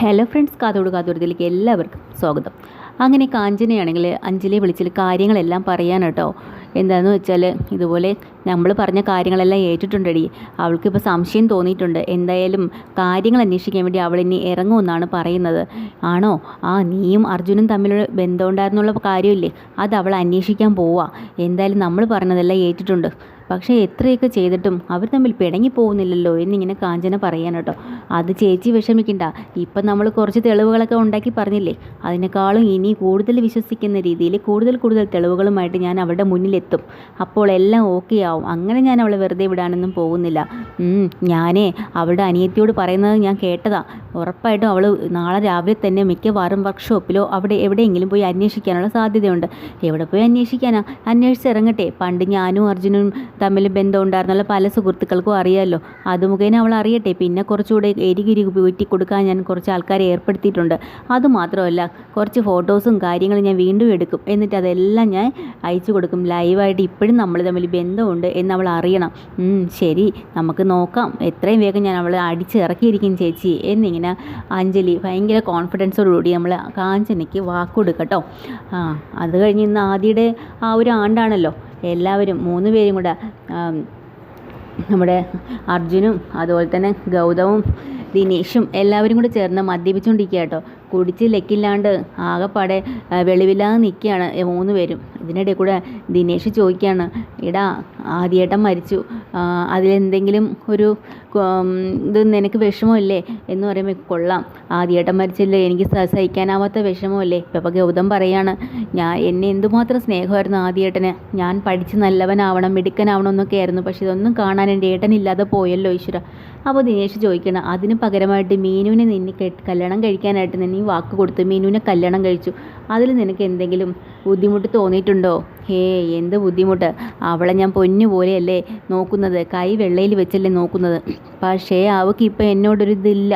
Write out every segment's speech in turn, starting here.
Hello friends കാതോട് കാതോടത്തിലേക്ക് എല്ലാവർക്കും സ്വാഗതം. അങ്ങനെ കാഞ്ചനയാണെങ്കിൽ അഞ്ജലിയെ വിളിച്ചിൽ കാര്യങ്ങളെല്ലാം പറയാൻ കേട്ടോ. എന്താണെന്ന് വെച്ചാൽ ഇതുപോലെ നമ്മൾ പറഞ്ഞ കാര്യങ്ങളെല്ലാം ഏറ്റിട്ടുണ്ടടി. അവൾക്കിപ്പോൾ സംശയം തോന്നിയിട്ടുണ്ട്. എന്തായാലും കാര്യങ്ങൾ അന്വേഷിക്കാൻ വേണ്ടി അവൾ ഇനി ഇറങ്ങുമെന്നാണ് പറയുന്നത്. ആണോ? ആ നീയും അർജുനും തമ്മിലുള്ള ബന്ധമുണ്ടായിരുന്നുള്ള കാര്യമില്ലേ? അത് അവൾ അന്വേഷിക്കാൻ പോവാ. എന്തായാലും നമ്മൾ പറഞ്ഞതെല്ലാം ഏറ്റിട്ടുണ്ട്. പക്ഷേ എത്രയൊക്കെ ചെയ്തിട്ടും അവർ തമ്മിൽ പിണങ്ങി പോകുന്നില്ലല്ലോ എന്നിങ്ങനെ കാഞ്ചന പറയാൻ കേട്ടോ. അത് ചേച്ചി വിഷമിക്കണ്ട. ഇപ്പം നമ്മൾ കുറച്ച് തെളിവുകളൊക്കെ ഉണ്ടാക്കി പറഞ്ഞില്ലേ? അതിനേക്കാളും ഇനി കൂടുതൽ വിശ്വസിക്കുന്ന രീതിയിൽ കൂടുതൽ കൂടുതൽ തെളിവുകളുമായിട്ട് ഞാൻ അവളുടെ മുന്നിലെത്തും. അപ്പോൾ എല്ലാം ഓക്കെ ആവും. അങ്ങനെ ഞാൻ അവളെ വെറുതെ വിടാനൊന്നും പോകുന്നില്ല. ഞാനേ അവളുടെ അനിയത്തിയോട് പറയുന്നത് ഞാൻ കേട്ടതാ. ഉറപ്പായിട്ടും അവൾ നാളെ രാവിലെ തന്നെ മിക്കവാറും വർക്ക്ഷോപ്പിലോ അവിടെ എവിടെയെങ്കിലും പോയി അന്വേഷിക്കാനുള്ള സാധ്യതയുണ്ട്. എവിടെ പോയി അന്വേഷിക്കാനാ? അന്വേഷിച്ചിറങ്ങട്ടെ. പണ്ട് ഞാനും അർജുനും തമ്മിൽ ബന്ധം ഉണ്ടായിരുന്നുള്ള പല സുഹൃത്തുക്കൾക്കും അറിയാമല്ലോ അത് മുഖേന അവൾ അറിയട്ടെ. പിന്നെ കുറച്ചുകൂടെ എരികിരി വീട്ടി കൊടുക്കാൻ ഞാൻ കുറച്ച് ആൾക്കാരെ ഏർപ്പെടുത്തിയിട്ടുണ്ട്. അതുമാത്രമല്ല കുറച്ച് ഫോട്ടോസും കാര്യങ്ങളും ഞാൻ വീണ്ടും എടുക്കും. എന്നിട്ട് അതെല്ലാം ഞാൻ അയച്ചു കൊടുക്കും. ലൈവായിട്ട് ഇപ്പോഴും നമ്മൾ തമ്മിൽ ബന്ധമുണ്ട് എന്ന് അവൾ അറിയണം. ശരി. നമുക്ക് നോക്കാം. എത്രയും വേഗം ഞാൻ അവളെ അടിച്ചിറക്കിയിരിക്കും ചേച്ചി. എന്നിങ്ങനെ അഞ്ജലി ഭയങ്കര കോൺഫിഡൻസോടുകൂടി നമ്മൾ കാഞ്ചനയ്ക്ക് വാക്കുകൊടുക്കട്ടോ ആ അത് കഴിഞ്ഞ് ഇന്ന് ആദ്യയുടെ ആ ഒരു ആണ്ടാണല്ലോ. എല്ലാവരും മൂന്ന് പേരും കൂടെ നമ്മുടെ അർജുനും അതുപോലെ തന്നെ ഗൗതവും ദിനേഷും എല്ലാവരും കൂടെ ചേർന്ന് മദ്യപിച്ചുകൊണ്ടിരിക്കുക കേട്ടോ കുടിച്ച് ലക്കില്ലാണ്ട് ആകെപ്പാടെ വെളിവില്ലാതെ നിൽക്കുകയാണ് മൂന്ന് പേരും. ഇതിനിടെ കൂടെ ദിനേഷ് ചോദിക്കുകയാണ് എടാ ആദ്യേട്ടൻ മരിച്ചു. അതിലെന്തെങ്കിലും ഒരു ഇത് നിനക്ക് വിഷമമില്ലേ? എന്ന് പറയുമ്പോൾ കൊള്ളാം. ആദ്യേട്ടൻ മരിച്ചില്ലേ? എനിക്ക് സഹിക്കാനാവാത്ത വിഷമമല്ലേ? ഇപ്പം ഗൗതം പറയാണ് ഞാൻ എന്നെ എന്തുമാത്രം സ്നേഹമായിരുന്നു ആദ്യേട്ടന്. ഞാൻ പഠിച്ച് നല്ലവനാവണം മിടുക്കനാവണം എന്നൊക്കെ ആയിരുന്നു. പക്ഷെ ഇതൊന്നും കാണാൻ എന്റെ ഏട്ടനില്ലാതെ പോയല്ലോ ഈശ്വര. അപ്പോൾ ദിനേഷ് ചോദിക്കണം അതിന് പകരമായിട്ട് മീനുവിനെ നിന്നെ കല്യാണം കഴിക്കാനായിട്ട് നിന്നെ വാക്ക് കൊടുത്ത് മീനുവിനെ കല്യാണം കഴിച്ചു. അതിൽ നിനക്ക് എന്തെങ്കിലും ബുദ്ധിമുട്ട് തോന്നിയിട്ടുണ്ടോ? ഹേ എന്ത് ബുദ്ധിമുട്ട്? അവളെ ഞാൻ പൊന്നു പോലെയല്ലേ നോക്കുന്നത്? കൈ വെള്ളയിൽ വെച്ചല്ലേ നോക്കുന്നത്? പക്ഷേ അവൾക്ക് ഇപ്പോൾ എന്നോടൊരു ഇതില്ല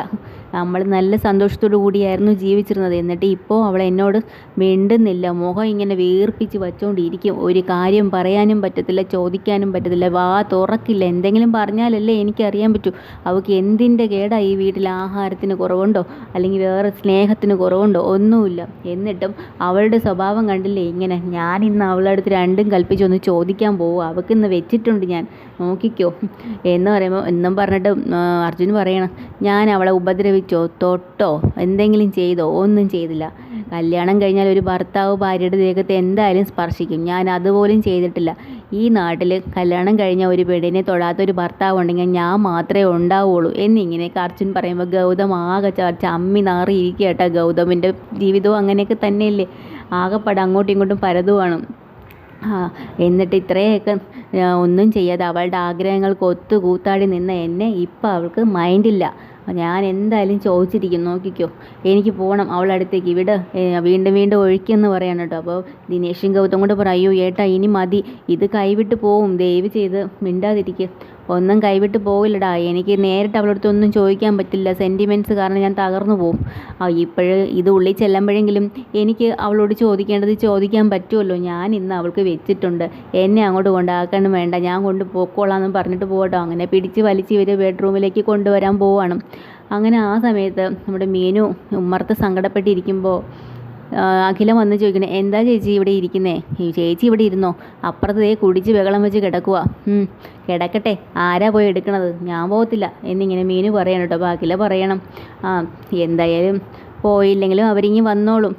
നമ്മൾ നല്ല സന്തോഷത്തോടു കൂടിയായിരുന്നു ജീവിച്ചിരുന്നത്. എന്നിട്ട് ഇപ്പോൾ അവൾ എന്നോട് മിണ്ടുന്നില്ല. മുഖം ഇങ്ങനെ വീർപ്പിച്ച് വച്ചുകൊണ്ടിരിക്കും ഒരു കാര്യം പറയാനും പറ്റത്തില്ല ചോദിക്കാനും പറ്റത്തില്ല. വാ തുറക്കില്ല. എന്തെങ്കിലും പറഞ്ഞാലല്ലേ എനിക്കറിയാൻ പറ്റൂ. അവൾക്ക് എന്തിന്റെ കേടാ ഈ വീട്ടിൽ ആഹാരത്തിന് കുറവുണ്ടോ? അല്ലെങ്കിൽ വേറെ സ്നേഹത്തിന് കുറവുണ്ടോ? ഒന്നുമില്ല. എന്നിട്ടും അവളുടെ സ്വഭാവം കണ്ടില്ലേ? ഇങ്ങനെ ഞാൻ ഇന്ന് അവളുടെ അടുത്ത് രണ്ടും കൽപ്പിച്ചൊന്ന് ചോദിക്കാൻ പോകും അവൾക്ക് ഇന്ന് വെച്ചിട്ടുണ്ട് ഞാൻ. നോക്കിക്കോ. എന്ന് പറയുമ്പോൾ എന്നും പറഞ്ഞിട്ട് അർജുൻ പറയണം. ഞാൻ അവളെ ഉപദ്രവിച്ചോ തൊട്ടോ? എന്തെങ്കിലും ചെയ്തോ? ഒന്നും ചെയ്തില്ല. കല്യാണം കഴിഞ്ഞാൽ ഒരു ഭർത്താവ് ഭാര്യയുടെ ദേഹത്തെ എന്തായാലും സ്പർശിക്കും. ഞാൻ അതുപോലും ചെയ്തിട്ടില്ല. ഈ നാട്ടിൽ കല്യാണം കഴിഞ്ഞ ഒരു പെണ്ണിനെ തൊഴാത്ത ഒരു ഭർത്താവ് ഉണ്ടെങ്കിൽ ഞാൻ മാത്രമേ ഉണ്ടാവുള്ളൂ എന്നിങ്ങനെയൊക്കെ അർജുൻ പറയുമ്പോൾ ഗൗതം ആകെ ചർച്ച അമ്മി നാറിയിരിക്കുക കേട്ടോ. ഗൗതമിന്റെ ജീവിതവും അങ്ങനെയൊക്കെ തന്നെയല്ലേ. ആകെപ്പാട് അങ്ങോട്ടും ഇങ്ങോട്ടും പരതുവാണ്. എന്നിട്ട് ഇത്രയൊക്കെ ഒന്നും ചെയ്യാതെ അവളുടെ ആഗ്രഹങ്ങൾക്ക് ഒത്തു കൂത്താടി നിന്ന എന്നെ ഇപ്പം അവൾക്ക് മൈൻഡില്ല ഞാൻ എന്തായാലും ചോദിച്ചിരിക്കും നോക്കിക്കോ. എനിക്ക് പോകണം അവളുടെ അടുത്തേക്ക് ഇവിടെ വീണ്ടും വീണ്ടും ഒഴിക്കുമെന്ന് പറയാൻ കേട്ടോ. അപ്പോൾ ദിനേശും ഗൗതം കൊണ്ട് പറയും ഏട്ടാ ഇനി മതി. ഇത് കൈവിട്ട് പോവും. ദയവ് ചെയ്ത് മിണ്ടാതിരിക്കുക ഒന്നും കൈവിട്ട് പോവില്ലടാ. എനിക്ക് നേരിട്ട് അവളടുത്ത് ഒന്നും ചോദിക്കാൻ പറ്റില്ല. സെന്റിമെന്റ്സ് കാരണം ഞാൻ തകർന്നു ആ ഇപ്പോഴ് ഇത് ഉള്ളിൽ ചെല്ലുമ്പോഴെങ്കിലും എനിക്ക് അവളോട് ചോദിക്കേണ്ടത് ചോദിക്കാൻ പറ്റുമല്ലോ. ഞാൻ ഇന്ന് അവൾക്ക് വെച്ചിട്ടുണ്ട്. എന്നെ അങ്ങോട്ട് കൊണ്ടാക്കണം വേണ്ട ഞാൻ കൊണ്ട് പോക്കോളാമെന്ന് പറഞ്ഞിട്ട് പോകട്ടോ അങ്ങനെ പിടിച്ച് വലിച്ച് ഇവർ ബെഡ്റൂമിലേക്ക് കൊണ്ടുവരാൻ പോവാണ്. അങ്ങനെ ആ സമയത്ത് നമ്മുടെ മീനു ഉമ്മർത്ത് സങ്കടപ്പെട്ടിരിക്കുമ്പോൾ അഖിലം വന്ന് ചോദിക്കണേ എന്താ ചേച്ചി ഇവിടെ ഇരിക്കുന്നേ? ചേച്ചി ഇവിടെ ഇരുന്നോ. അപ്പുറത്ത് ദേ കുടിച്ച് ബഹളം വെച്ച് കിടക്കുക കിടക്കട്ടെ. ആരാ പോയി എടുക്കണത്? ഞാൻ പോകത്തില്ല എന്നിങ്ങനെ മീനു പറയണം കേട്ടോ. അപ്പോൾ അഖില പറയണം ആ എന്തായാലും പോയില്ലെങ്കിലും അവരിങ്ങി വന്നോളും.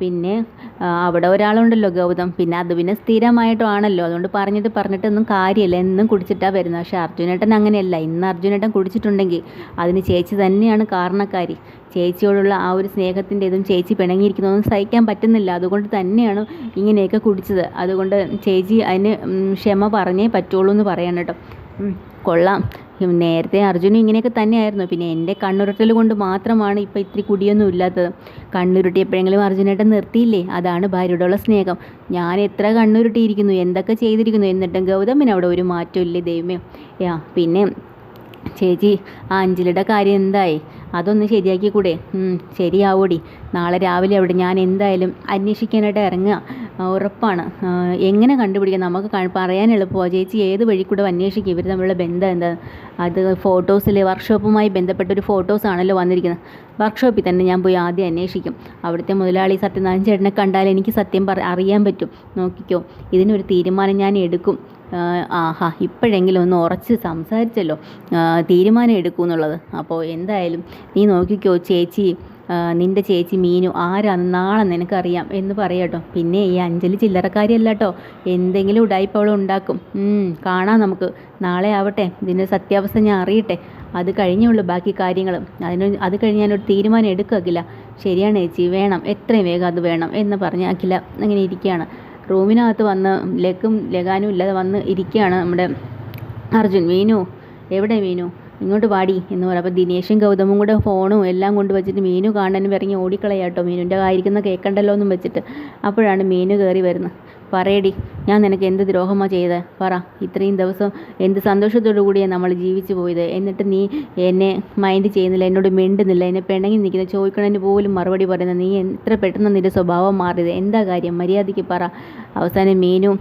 പിന്നെ അവിടെ ഒരാളുണ്ടല്ലോ ഗൗതം. പിന്നെ അത് പിന്നെ സ്ഥിരമായിട്ടുമാണല്ലോ അതുകൊണ്ട് പറഞ്ഞത് പറഞ്ഞിട്ടൊന്നും കാര്യമില്ല. എന്നും കുടിച്ചിട്ടാണ് വരുന്നത്. പക്ഷേ അർജുനേട്ടൻ അങ്ങനെയല്ല. ഇന്ന് അർജുനേട്ടൻ കുടിച്ചിട്ടുണ്ടെങ്കിൽ അതിന് ചേച്ചി തന്നെയാണ് കാരണക്കാരി. ചേച്ചിയോടുള്ള ആ ഒരു സ്നേഹത്തിന്റെ ഇതും ചേച്ചി പിണങ്ങിയിരിക്കുന്നതൊന്നും സഹിക്കാൻ പറ്റുന്നില്ല. അതുകൊണ്ട് തന്നെയാണ് ഇങ്ങനെയൊക്കെ കുടിച്ചത്. അതുകൊണ്ട് ചേച്ചി അതിന് ക്ഷമ പറഞ്ഞേ പറ്റുള്ളൂ എന്ന് പറയണം കേട്ടോ. കൊള്ളാം. നേരത്തെ അർജുനും ഇങ്ങനെയൊക്കെ തന്നെയായിരുന്നു. പിന്നെ എന്റെ കണ്ണുരുട്ടൽ കൊണ്ട് മാത്രമാണ് ഇപ്പോൾ ഇത്തിരി കുടിയൊന്നും ഇല്ലാത്തത്. കണ്ണുരുട്ടി എപ്പോഴെങ്കിലും അർജുനേട്ടൻ നിർത്തിയില്ലേ? അതാണ് ഭാര്യയോടുള്ള സ്നേഹം. ഞാൻ എത്ര കണ്ണുരുട്ടിയിരിക്കുന്നു? എന്തൊക്കെ ചെയ്തിരിക്കുന്നു? എന്നിട്ടും ഗൗതമിന് അവിടെ ഒരു മാറ്റമില്ലേ ദൈവമേ. യാ പിന്നെ ചേച്ചി ആ അഞ്ജലിയുടെ കാര്യം എന്തായി? അതൊന്ന് ശരിയാക്കി കൂടെ ശരിയാവൂടി. നാളെ രാവിലെ അവിടെ ഞാൻ എന്തായാലും അന്വേഷിക്കാനായിട്ട് ഇറങ്ങുക. ഉറപ്പാണ്. എങ്ങനെ കണ്ടുപിടിക്കാം? നമുക്ക് പറയാൻ എളുപ്പമാണ് ചേച്ചി ഏത് വഴി കൂടെ അന്വേഷിക്കും? ഇവർ തമ്മിലുള്ള ബന്ധം എന്താ? അത് ഫോട്ടോസിൽ വർക്ക്ഷോപ്പുമായി ബന്ധപ്പെട്ട ബന്ധപ്പെട്ടൊരു ഫോട്ടോസാണല്ലോ വന്നിരിക്കുന്നത്. വർക്ക്ഷോപ്പിൽ തന്നെ ഞാൻ പോയി ആദ്യം അന്വേഷിക്കും. അവിടുത്തെ മുതലാളി സത്യനാരായണ ചേട്ടനെ കണ്ടാൽ എനിക്ക് സത്യം പറ അറിയാൻ പറ്റും. നോക്കിക്കോ. ഇതിനൊരു തീരുമാനം ഞാൻ എടുക്കും. ആഹാ. ഇപ്പോഴെങ്കിലും ഒന്ന് ഉറച്ച് സംസാരിച്ചല്ലോ. തീരുമാനം എടുക്കും എന്നുള്ളത് അപ്പോൾ എന്തായാലും നീ നോക്കിക്കോ ചേച്ചി നിന്റെ ചേച്ചി മീനു ആരാന്ന് നാളെ നിനക്കറിയാം എന്ന് പറയാട്ടോ പിന്നെ ഈ അഞ്ജലി ചില്ലറക്കാരിയല്ല കേട്ടോ. എന്തെങ്കിലും ഉടായ്പ ഉണ്ടാക്കും. കാണാം നമുക്ക്. നാളെ ആവട്ടെ. ഇതിന്റെ സത്യാവസ്ഥ ഞാൻ അറിയട്ടെ. അത് കഴിഞ്ഞുള്ളൂ ബാക്കി കാര്യങ്ങൾ. അതിന് അത് കഴിഞ്ഞ് ഞാനൊരു തീരുമാനം എടുക്കുകയില്ല ശരിയാണ് ചേച്ചി വേണം. എത്രയും വേഗം അത് വേണം എന്ന് പറഞ്ഞ് അഖില അങ്ങനെ ഇരിക്കുകയാണ്. റൂമിനകത്ത് വന്ന് ലക്കും ലഗാനും ഇല്ലാതെ വന്ന് ഇരിക്കുകയാണ് നമ്മുടെ അർജുൻ. മീനു എവിടെ മീനു? ഇങ്ങോട്ട് പാടി എന്ന് പറയും അപ്പോൾ ദിനേശും ഗൗതമും കൂടെ ഫോണും എല്ലാം കൊണ്ട് വെച്ചിട്ട് മീനു കാണാനും ഇറങ്ങി ഓടിക്കളയാട്ടോ മീനുന്റെ ആയിരിക്കുന്ന കേൾക്കണ്ടല്ലോ എന്നും വെച്ചിട്ട്. അപ്പോഴാണ് മീനു കയറി വരുന്നത്. പറയടി ഞാൻ നിനക്ക് എന്ത് ദ്രോഹമാണ് ചെയ്തത് പറ. ഇത്രയും ദിവസം എന്ത് സന്തോഷത്തോടു കൂടിയാണ് നമ്മൾ ജീവിച്ചു പോയത്? എന്നിട്ട് നീ എന്നെ മൈൻഡ് ചെയ്യുന്നില്ല എന്നോട് മിണ്ടുന്നില്ല എന്നെ പിണങ്ങി നിൽക്കുന്ന ചോദിക്കണതിന് പോലും മറുപടി പറയുന്നത് നീ എത്ര പെട്ടെന്ന് നിന്റെ സ്വഭാവം മാറിയത്? എന്താ കാര്യം? മര്യാദയ്ക്ക് പറ. അവസാനം മീനും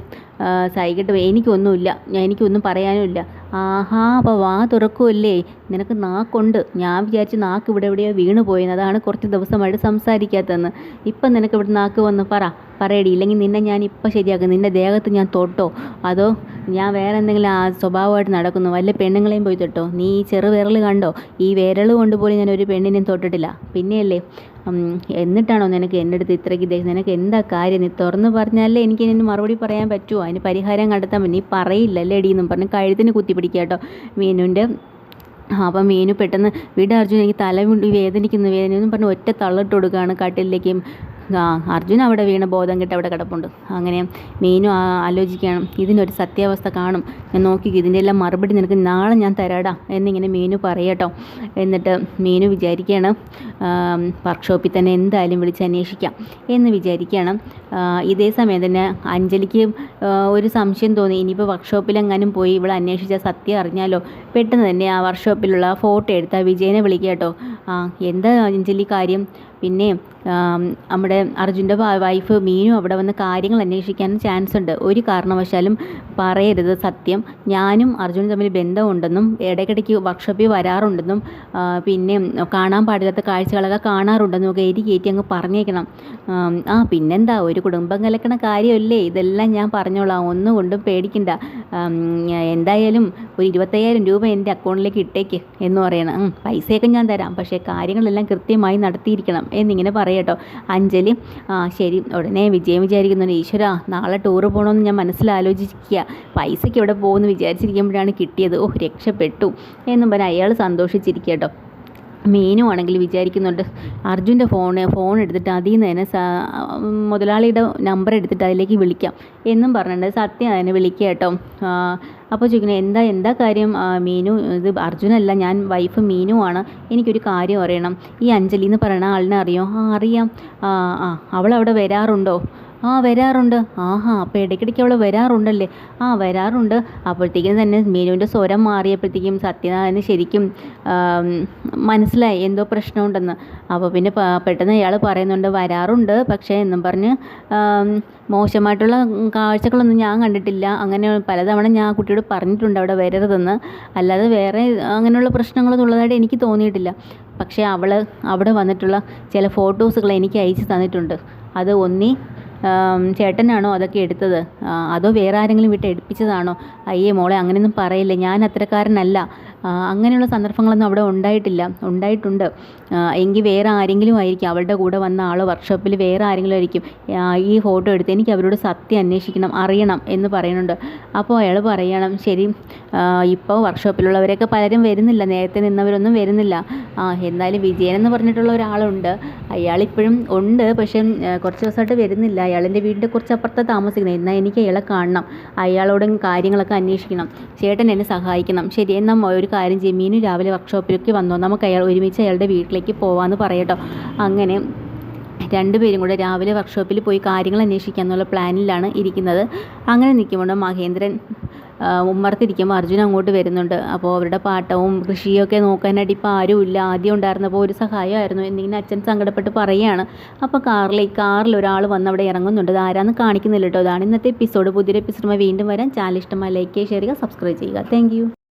പോയി. എനിക്കൊന്നുമില്ല. എനിക്കൊന്നും പറയാനുമില്ല. ആഹാ അപ്പോൾ വാ തുറക്കുമല്ലേ നിനക്ക് നാക്കുണ്ട്. ഞാൻ വിചാരിച്ചു നാക്ക് ഇവിടെ എവിടെയോ വീണ് പോയെന്ന്. അതാണ് കുറച്ച് ദിവസമായിട്ട് സംസാരിക്കാത്തതെന്ന്. ഇപ്പം നിനക്ക് ഇവിടെ നാക്ക് വന്ന് പറ. പറയടി. ഇല്ലെങ്കിൽ നിന്നെ ഞാൻ ഇപ്പം ശരിയാക്കും. നിന്റെ ദേഹത്ത് ഞാൻ തൊട്ടോ? അതോ ഞാൻ വേറെ എന്തെങ്കിലും ആ സ്വഭാവമായിട്ട് നടക്കുന്നു? വല്ല പെണ്ണുങ്ങളെയും പോയി തൊട്ടോ? നീ ഈ ചെറു വിരൽ കണ്ടോ? ഈ വിരൽ കൊണ്ട് പോലും ഞാൻ ഒരു പെണ്ണിനെയും തൊട്ടിട്ടില്ല. പിന്നെയല്ലേ? എന്നിട്ടാണോ നിനക്ക് എന്റെ അടുത്ത് ഇത്രയ്ക്ക് ദേഷ്യം നിനക്ക് എന്താ കാര്യം? നീ തുറന്ന് പറഞ്ഞാലേ എനിക്ക് ഇതിന് മറുപടി പറയാൻ പറ്റുമോ അതിന് പരിഹാരം കണ്ടെത്താൻ നീ പറയില്ല അല്ലേടി എന്നും പറഞ്ഞ് കഴുത്തിന് കുത്തി പിടിക്കുക കേട്ടോ. മീനുന്റെ അപ്പം മീനു പെട്ടെന്ന് വീട് അർജുൻ എനിക്ക് തല വേദനിക്കുന്നു വേദനയെന്നും പറഞ്ഞ് ഒറ്റ തള്ളിട്ട് കൊടുക്കുകയാണ് കട്ടിലേക്ക് അർജുൻ അവിടെ വീണ ബോധം കിട്ടി അവിടെ കിടപ്പുണ്ട്. അങ്ങനെ മീനു ആലോചിക്കുകയാണ് ഇതിനൊരു സത്യാവസ്ഥ കാണും. ഞാൻ നോക്കി ഇതിന്റെ എല്ലാം മറുപടി നിനക്ക് നാളെ ഞാൻ തരാടാ എന്നിങ്ങനെ മീനു പറയട്ടോ. എന്നിട്ട് മീനു വിചാരിക്കുകയാണ് വർക്ക്ഷോപ്പിൽ തന്നെ എന്തായാലും വിളിച്ച് അന്വേഷിക്കാം എന്ന് വിചാരിക്കുകയാണ്. ഇതേ സമയം തന്നെ അഞ്ജലിക്ക് ഒരു സംശയം തോന്നി. ഇനിയിപ്പോൾ വർക്ക്ഷോപ്പിലെങ്ങാനും പോയി ഇവിടെ അന്വേഷിച്ചാൽ സത്യം അറിഞ്ഞാലോ? പെട്ടെന്ന് തന്നെ ആ വർക്ക്ഷോപ്പിലുള്ള ഫോട്ടോ എടുത്ത് ആ വിജയനെ വിളിക്കുക കേട്ടോ. ആ എന്താ അഞ്ജലി കാര്യം? പിന്നെ നമ്മുടെ അർജുന്റെ വൈഫ് മീനു അവിടെ വന്ന് കാര്യങ്ങൾ അന്വേഷിക്കാൻ ചാൻസ് ഉണ്ട്. ഒരു കാരണവശാലും പറയരുത് സത്യം. ഞാനും അർജുനും തമ്മിൽ ബന്ധമുണ്ടെന്നും ഇടയ്ക്കിടയ്ക്ക് വർക്ക്ഷോപ്പിൽ വരാറുണ്ടെന്നും പിന്നെ കാണാൻ പാടില്ലാത്ത കാഴ്ചകളൊക്കെ കാണാറുണ്ടെന്നും ഒക്കെ എരി കയറ്റി അങ്ങ് പറഞ്ഞേക്കണം. ആം, പിന്നെന്താ? ഒരു കുടുംബം കലക്കണ കാര്യമല്ലേ? ഇതെല്ലാം ഞാൻ പറഞ്ഞോളാം. ഒന്നും കൊണ്ടും പേടിക്കണ്ട എന്തായാലും ഒരു ഇരുപത്തയ്യായിരം രൂപ എന്റെ അക്കൗണ്ടിലേക്ക് ഇട്ടേക്ക് എന്ന് പറയണം. പൈസയൊക്കെ ഞാൻ തരാം. പക്ഷേ കാര്യങ്ങളെല്ലാം കൃത്യമായി നടത്തിയിരിക്കണം എന്നിങ്ങനെ പറയട്ടോ അഞ്ജലി ആ ശരി. ഉടനെ വിജയം വിചാരിക്കുന്നുണ്ട്. ഈശ്വര നാളെ ടൂറ് പോകണമെന്ന് ഞാൻ മനസ്സിലാലോചിക്കുക പൈസയ്ക്ക് എവിടെ പോകുമെന്ന് വിചാരിച്ചിരിക്കുമ്പോഴാണ് കിട്ടിയത്. ഓ രക്ഷപ്പെട്ടു. എന്നും പറഞ്ഞ് അയാൾ സന്തോഷിച്ചിരിക്കുക കേട്ടോ മീനു ആണെങ്കിൽ വിചാരിക്കുന്നുണ്ട് അർജുന്റെ ഫോൺ ഫോൺ എടുത്തിട്ട് അതിൽ നിന്ന് തന്നെ മുതലാളിയുടെ നമ്പർ എടുത്തിട്ട് അതിലേക്ക് വിളിക്കാം എന്നും പറഞ്ഞിട്ടുണ്ട്. സത്യം അതിനെ വിളിക്കുക കേട്ടോ. അപ്പോൾ ചോദിക്കുന്നത് എന്താ എന്താ കാര്യം? മീനു ഇത് അർജുനല്ല ഞാൻ വൈഫ് മീനു ആണ്. എനിക്കൊരു കാര്യം അറിയണം. ഈ അഞ്ജലി എന്ന് പറയുന്ന ആളിനെ അറിയോ? ആ അറിയാം. ആ അവൾ അവിടെ വരാറുണ്ടോ? ആ വരാറുണ്ട്. ആഹാ അപ്പോൾ ഇടയ്ക്കിടയ്ക്ക് അവൾ വരാറുണ്ടല്ലേ? ആ വരാറുണ്ട്. അപ്പോഴത്തേക്കും തന്നെ മീനുവിന്റെ സ്വരം മാറിയപ്പോഴത്തേക്കും സത്യനാരായണന് ശരിക്കും മനസ്സിലായി എന്തോ പ്രശ്നമുണ്ടെന്ന്. അപ്പോൾ പിന്നെ പെട്ടെന്ന് ഇയാൾ പറയുന്നുണ്ട് വരാറുണ്ട്. പക്ഷേ എന്നും പറഞ്ഞ് മോശമായിട്ടുള്ള കാഴ്ചകളൊന്നും ഞാൻ കണ്ടിട്ടില്ല. അങ്ങനെ പലതവണ ഞാൻ കുട്ടിയോട് പറഞ്ഞിട്ടുണ്ട് അവിടെ വരരുതെന്ന്. അല്ലാതെ വേറെ അങ്ങനെയുള്ള പ്രശ്നങ്ങളൊന്നും ഉള്ളതായിട്ട് എനിക്ക് തോന്നിയിട്ടില്ല. പക്ഷേ അവൾ അവിടെ വന്നിട്ടുള്ള ചില ഫോട്ടോസുകൾ എനിക്ക് അയച്ചു തന്നിട്ടുണ്ട്. അത് ഒന്നി ചേട്ടനാണോ അതൊക്കെ എടുത്തത്? അതോ വേറെ ആരെങ്കിലും വിട്ട് എടുപ്പിച്ചതാണോ? അയ്യേ മോളെ അങ്ങനെയൊന്നും പറയില്ല. ഞാൻ അത്തരക്കാരനല്ല അങ്ങനെയുള്ള സന്ദർഭങ്ങളൊന്നും അവിടെ ഉണ്ടായിട്ടില്ല. ഉണ്ടായിട്ടുണ്ട്. എങ്കിൽ വേറെ ആരെങ്കിലും ആയിരിക്കും. അവളുടെ കൂടെ വന്ന ആൾ വർക്ക്ഷോപ്പിൽ വേറെ ആരെങ്കിലും ആയിരിക്കും. ഈ ഫോട്ടോ എടുത്ത് എനിക്ക് അവരോട് സത്യം അന്വേഷിക്കണം അറിയണം എന്ന് പറയുന്നുണ്ട്. അപ്പോൾ അയാൾ പറയണം ശരി ഇപ്പോൾ വർക്ക്ഷോപ്പിലുള്ളവരൊക്കെ പലരും വരുന്നില്ല. നേരത്തെ നിന്നവരൊന്നും വരുന്നില്ല. ആ എന്തായാലും വിജയൻ എന്ന് പറഞ്ഞിട്ടുള്ള ഒരാളുണ്ട്. അയാളിപ്പോഴും ഉണ്ട്. പക്ഷേ കുറച്ച് ദിവസമായിട്ട് വരുന്നില്ല. അയാളിന്റെ വീടിന്റെ കുറച്ച് അപ്പുറത്ത് താമസിക്കുന്നത്. എന്നാൽ എനിക്ക് അയാളെ കാണണം. അയാളോടും കാര്യങ്ങളൊക്കെ അന്വേഷിക്കണം. ചേട്ടൻ എന്നെ സഹായിക്കണം. ശരി എന്നാൽ ഒരു കാര്യം ചെയ്യും. മീനു രാവിലെ വർക്ക്ഷോപ്പിലേക്ക് വന്നു. നമുക്ക് അയാൾ ഒരുമിച്ച് അയാളുടെ വീട്ടിലേക്ക് പോവാമെന്ന് പറയട്ടോ. അങ്ങനെ രണ്ടുപേരും കൂടെ രാവിലെ വർക്ക്ഷോപ്പിൽ പോയി കാര്യങ്ങൾ അന്വേഷിക്കുക എന്നുള്ള പ്ലാനിലാണ് ഇരിക്കുന്നത്. അങ്ങനെ നിൽക്കുമ്പോൾ മഹേന്ദ്രൻ ഉമ്മർത്തിരിക്കുമ്പോൾ അർജുൻ അങ്ങോട്ട് വരുന്നുണ്ട്. അപ്പോൾ അവരുടെ പാട്ടവും കൃഷിയൊക്കെ നോക്കാനായിട്ട് ഇപ്പോൾ ആരുമില്ല ആദ്യം ഉണ്ടായിരുന്നപ്പോൾ ഒരു സഹായമായിരുന്നു. എന്നിങ്ങനെ അച്ഛൻ സങ്കടപ്പെട്ട് പറയുകയാണ്. അപ്പോൾ കാറിൽ കാറിൽ ഒരാൾ വന്ന് അവിടെ ഇറങ്ങുന്നുണ്ട്. അത് ആരാന്ന് കാണിക്കുന്നില്ല കേട്ടോ. അതാണ് ഇന്നത്തെ എപ്പിസോഡ് പുതിയൊരു എപ്പിസോഡുമായി വീണ്ടും വരാൻ ചാനൽ ഇഷ്ടമായി ലൈക്ക് ചെയ്യുക ഷെയർ ചെയ്യുക സബ്സ്ക്രൈബ് ചെയ്യുക. താങ്ക്